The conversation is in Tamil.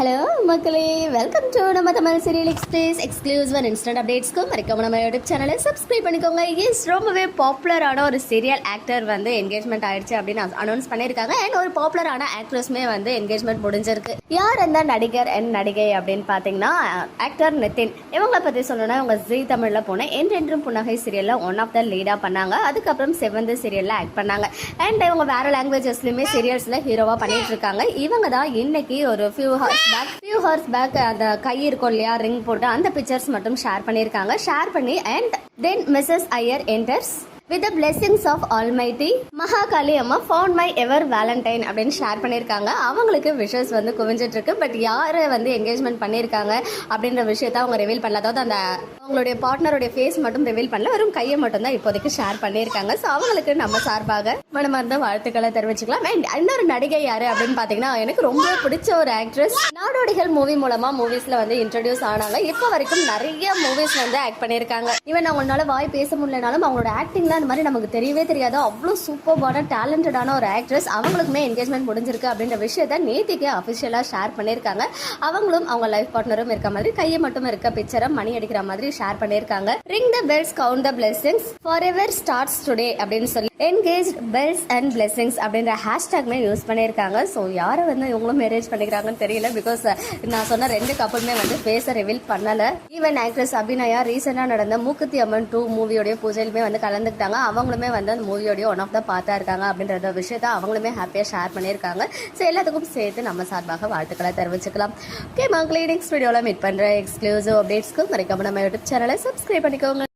ஹலோ மக்களே. வெல்கம் டு நம்ம Tamil serial express exclusive and instant அப்டேட்ஸ்க்கும் மறக்காம நம்ம யூடியூப் சேனலை சப்ஸ்கிரைப் பண்ணிக்கோங்க. எஸ் ரொம்பவே பாப்புலரான ஒரு சீரியல் ஆக்டர் வந்து என்கேஜ்மெண்ட் ஆயிடுச்சு அப்படின்னு அனௌன்ஸ் பண்ணியிருக்காங்க. அண்ட் ஒரு பாப்புலரான ஆக்ட்ரஸுமே வந்து என்கேஜ்மெண்ட் முடிஞ்சிருக்கு. யார் அந்த நடிகர் அண்ட் நடிகை அப்படின்னு பார்த்தீங்கன்னா ஆக்டர் நிதின் இவங்களை பற்றி சொல்லணும்னா இவங்க ஜி தமிழில் போனேன் என்றென்றும் புன்னகை சீரியலில் ஒன் ஆஃப் த லீடாக பண்ணாங்க. அதுக்கப்புறம் செவந்து சீரியலில் ஆக்ட் பண்ணாங்க. அண்ட் இவங்க வேறு லாங்குவேஜஸ்லையுமே சீரியல்ஸில் ஹீரோவாக பண்ணிகிட்டு இருக்காங்க. இவங்க தான் இன்னைக்கு ஒரு few hours back few hours back அந்த கை இருக்கும் இல்லையா ரிங் போட்டு அந்த பிக்சர்ஸ் மட்டும் ஷேர் பண்ணியிருக்காங்க. ஷேர் பண்ணி and then Mrs Iyer enters with the blessings of almighty Mahakali அம்மா ஃபவுண்ட் மை எவர் வேலண்டைன் அப்படின்னு ஷேர் பண்ணியிருக்காங்க. அவங்களுக்கு விஷஸ் வந்து குவிஞ்சிட்ருக்கு பட் யாரை வந்து என்கேஜ்மெண்ட் பண்ணியிருக்காங்க அப்படின்ற விஷயத்த அவங்க ரிவீல் பண்ணல. அதாவது அந்த அவங்களுடைய பார்ட்னருடைய ஃபேஸ் மட்டும் ரிவீல் பண்ணல. வெறும் கையை மட்டும் தான் இப்போதைக்கு ஷேர் பண்ணியிருக்காங்க. ஸோ அவங்களுக்கு நம்ம சார்பாக மனமார்ந்த வாழ்த்துக்களை தெரிவிச்சுக்கலாம். அண்ட் இன்னொரு நடிகை யார் அப்படின்னு பார்த்தீங்கன்னா எனக்கு ரொம்ப பிடிச்ச ஒரு ஆக்ட்ரஸ் நாடோடிகள் மூவி மூலமாக மூவிஸில் வந்து இன்ட்ரடியூஸ் ஆனாங்க. இப்போ வரைக்கும் நிறைய மூவிஸ் வந்து ஆக்ட் பண்ணியிருக்காங்க. ஈவன் அவங்களால வாய் பேச முடியலனாலும் அவங்களோட ஆக்டிங்லாம் அந்த மாதிரி நமக்கு தெரியவே தெரியாது. அவ்வளோ சூப்பர்பான டேலண்டடான ஒரு ஆக்ட்ரஸ் அவங்களுக்குமே என்கேஜ்மெண்ட் முடிஞ்சிருக்கு அப்படின்ற விஷயத்த நேத்திக்கு அஃபிஷியலாக ஷேர் பண்ணியிருக்காங்க. அவங்களும் அவங்க லைஃப் பார்ட்னரும் இருக்க மாதிரி கையை மட்டும் இருக்க பிக்சரை மணி அடிக்கிற மாதிரி ஷேர் பண்ணியிருக்காங்க. Ring the bells count the blessings for ever starts today அப்படின்னு சொல்லி என்கேஜ் பெல்ஸ் அண்ட் பிளெஸிங்ஸ் அப்படின்ற ஹேஷ்டாக்மே யூஸ் பண்ணியிருக்காங்க. ஸோ யாரை வந்து இவங்களும் மேரேஜ் பண்ணிக்கிறாங்கன்னு தெரியல பிகாஸ் நான் சொன்ன ரெண்டு கப்பலுமே வந்து ஃபேஸை ரிவீல் பண்ணல. ஈவன் ஆக்ட்ரஸ் அபிநயா ரீசெண்டாக நடந்த மூக்குத்தி அம்மன் டூ மூவியோடைய பூஜையிலுமே வந்து கலந்துக்கிட்டாங்க. அவங்களுமே வந்து அந்த மூவியோடைய ஒன் ஆஃப் த பார்த்தா இருக்காங்க அப்படின்றத விஷயத்த அவங்களுமே ஹாப்பியாக ஷேர் பண்ணியிருக்காங்க. ஸோ எல்லாத்துக்கும் சேர்த்து நம்ம சார்பாக வாழ்த்துக்களை தெரிவிச்சுக்கலாம். ஓகே மக்களே நெக்ஸ்ட் வீடியோவில் மீட் பண்ணுற எக்ஸ்க்ளூசிவ் அப்டேட்ஸ்க்கு மறைக்காம நம்ம யூடியூப் சேனலை சப்ஸ்கிரைப் பண்ணிக்கோங்க.